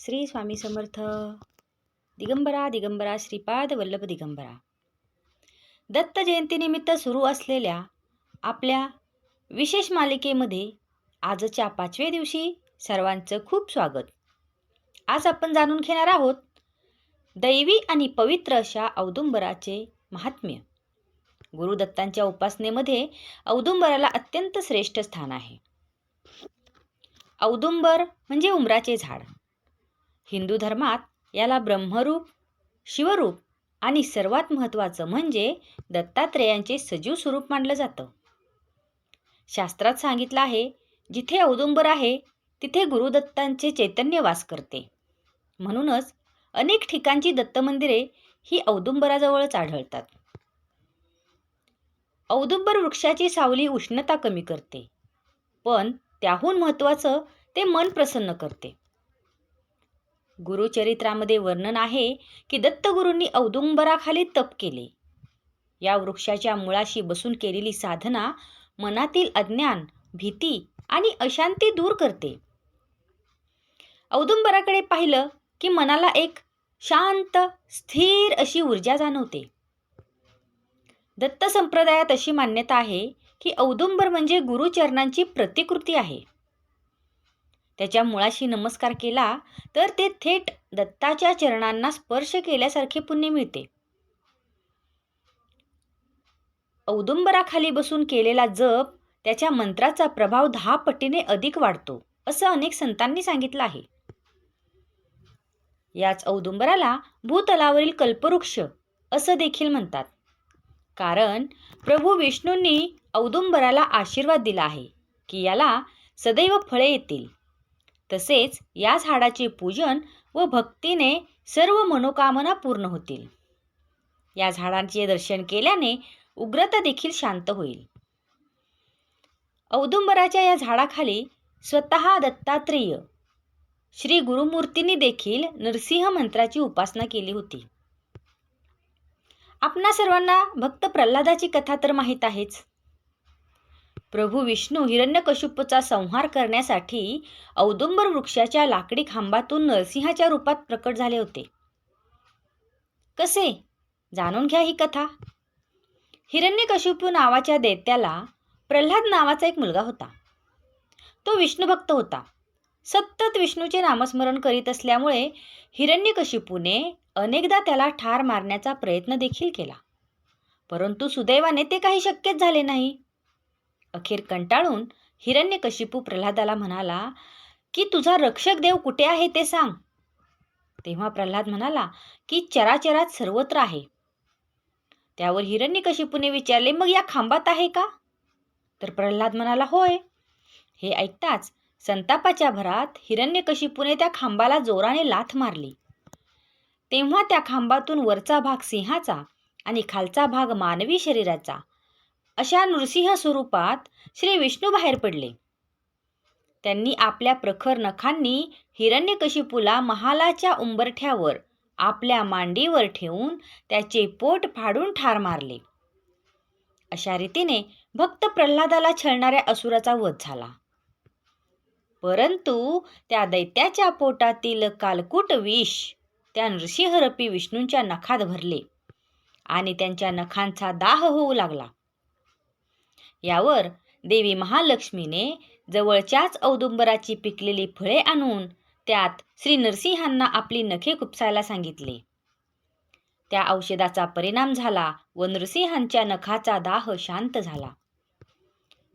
श्री स्वामी समर्थ. दिगंबरा दिगंबरा श्रीपाद वल्लभ दिगंबरा. दत्त जयंतीनिमित्त सुरू असलेल्या आपल्या विशेष मालिकेमध्ये आजच्या पाचव्या दिवशी सर्वांचं खूप स्वागत. आज आपण जाणून घेणार आहोत दैवी आणि पवित्र अशा औदुंबराचे महात्म्य. गुरुदत्तांच्या उपासनेमध्ये औदुंबराला अत्यंत श्रेष्ठ स्थान आहे. औदुंबर म्हणजे उमराचे झाड. हिंदू धर्मात याला ब्रह्मरूप शिवरूप आणि सर्वात महत्त्वाचं म्हणजे दत्तात्रेयांचे सजीव स्वरूप मानलं जातं. शास्त्रात सांगितलं आहे जिथे औदुंबर आहे तिथे गुरुदत्तांचे चैतन्य वास करते. म्हणूनच अनेक ठिकाणची दत्तमंदिरे ही औदुंबराजवळच आढळतात. औदुंबर वृक्षाची सावली उष्णता कमी करते पण त्याहून महत्त्वाचं ते मन प्रसन्न करते. गुरुचरित्रामध्ये वर्णन आहे की दत्तगुरूंनी औदुंबराखाली तप केले. या वृक्षाच्या मुळाशी बसून केलेली साधना मनातील अज्ञान भीती आणि अशांती दूर करते. औदुंबराकडे पाहिलं की मनाला एक शांत स्थिर अशी ऊर्जा जाणवते. दत्त संप्रदायात अशी मान्यता आहे की औदुंबर म्हणजे गुरुचरणांची प्रतिकृती आहे. त्याच्या मुळाशी नमस्कार केला तर ते थेट दत्ताच्या चरणांना स्पर्श केल्यासारखे पुण्य मिळते. औदुंबराखाली बसून केलेला जप त्याच्या मंत्राचा प्रभाव दहा पटीने अधिक वाढतो असं अनेक संतांनी सांगितलं आहे. याच औदुंबराला भूतलावरील कल्पवृक्ष असं देखील म्हणतात. कारण प्रभू विष्णूंनी औदुंबराला आशीर्वाद दिला आहे की याला सदैव फळे येतील. तसेच या झाडाचे पूजन व भक्तीने सर्व मनोकामना पूर्ण होतील. या झाडांचे दर्शन केल्याने उग्रता देखील शांत होईल. औदुंबराच्या या झाडाखाली स्वतः दत्तात्रेय श्री गुरुमूर्तींनी देखील नरसिंह मंत्राची उपासना केली होती. आपणा सर्वांना भक्त प्रल्हादाची कथा तर माहीत आहेच. प्रभू विष्णू हिरण्यकशिपूचा संहार करण्यासाठी औदुंबर वृक्षाच्या लाकडी खांबातून नरसिंहाच्या रूपात प्रकट झाले होते. कसे? जाणून घ्या ही कथा. हिरण्यकशिपू नावाच्या दैत्याला प्रल्हाद नावाचा एक मुलगा होता. तो विष्णुभक्त होता. सतत विष्णूचे नामस्मरण करीत असल्यामुळे हिरण्यकशिपूने अनेकदा त्याला ठार मारण्याचा प्रयत्न देखील केला. परंतु सुदैवाने ते काही शक्यच झाले नाही. अखेर कंटाळून हिरण्यकशिपू प्रल्हादाला म्हणाला की तुझा रक्षक देव कुठे आहे ते सांग. तेव्हा प्रल्हाद म्हणाला की चराचरात सर्वत्र आहे. त्यावर हिरण्यकशिपूने विचारले मग या खांबात आहे का? तर प्रल्हाद म्हणाला होय. हे ऐकताच संतापाच्या भरात हिरण्यकशिपूने त्या खांबाला जोराने लाथ मारली. तेव्हा त्या खांबातून वरचा भाग सिंहाचा आणि खालचा भाग मानवी शरीराचा अशा नृसिंह स्वरूपात श्री विष्णू बाहेर पडले. त्यांनी आपल्या प्रखर नखांनी हिरण्यकशिपूला महालाच्या उंबरठ्यावर आपल्या मांडीवर ठेवून त्याचे पोट फाडून ठार मारले. अशा रीतीने भक्त प्रल्हादाला छळणाऱ्या असुराचा वध झाला. परंतु त्या दैत्याच्या पोटातील कालकूट विष त्या नृसिंहरपी विष्णूंच्या नखात भरले आणि त्यांच्या नखांचा दाह होऊ लागला. यावर देवी महालक्ष्मीने जवळच्याच औदुंबराची पिकलेली फळे आणून त्यात श्री नरसिंहांना आपली नखे खुपसायला सांगितले. त्या औषधाचा परिणाम झाला व नरसिंहांच्या नखाचा दाह शांत झाला.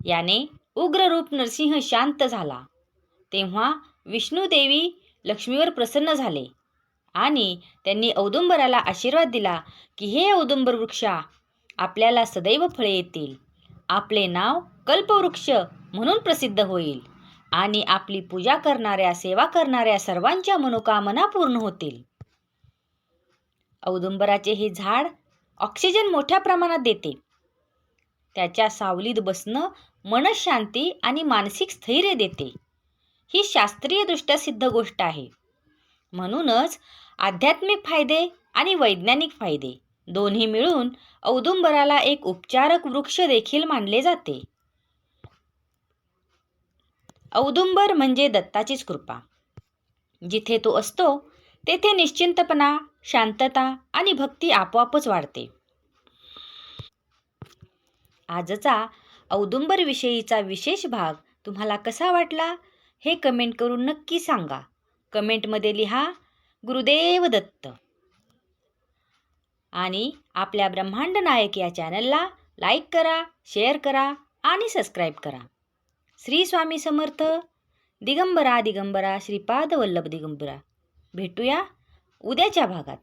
याने उग्र रूप नरसिंह शांत झाला. तेव्हा विष्णूदेवी लक्ष्मीवर प्रसन्न झाले आणि त्यांनी औदुंबराला आशीर्वाद दिला की हे औदुंबर वृक्षा आपल्याला सदैव फळे येतील. आपले नाव कल्पवृक्ष म्हणून प्रसिद्ध होईल आणि आपली पूजा करणाऱ्या सेवा करणाऱ्या सर्वांच्या मनोकामना पूर्ण होतील. औदुंबराचे हे झाड ऑक्सिजन मोठ्या प्रमाणात देते. त्याच्या सावलीत बसणं मनशांती आणि मानसिक स्थैर्य देते. ही शास्त्रीयदृष्ट्या सिद्ध गोष्ट आहे. म्हणूनच आध्यात्मिक फायदे आणि वैज्ञानिक फायदे दोन्ही मिळून औदुंबराला एक उपचारक वृक्ष देखील मानले जाते. औदुंबर म्हणजे दत्ताचीच कृपा. जिथे तो असतो तेथे निश्चिंतपणा शांतता आणि भक्ती आपोआपच वाढते. आजचा औदुंबरविषयीचा विशेष भाग तुम्हाला कसा वाटला हे कमेंट करून नक्की सांगा. कमेंटमध्ये लिहा गुरुदेव दत्त. आणि आपल्या ब्रह्मांड नायक या चॅनलला लाईक करा शेअर करा आणि सबस्क्राईब करा. श्री स्वामी समर्थ. दिगंबरा दिगंबरा श्रीपाद वल्लभ दिगंबरा. भेटूया उद्याच्या भागात.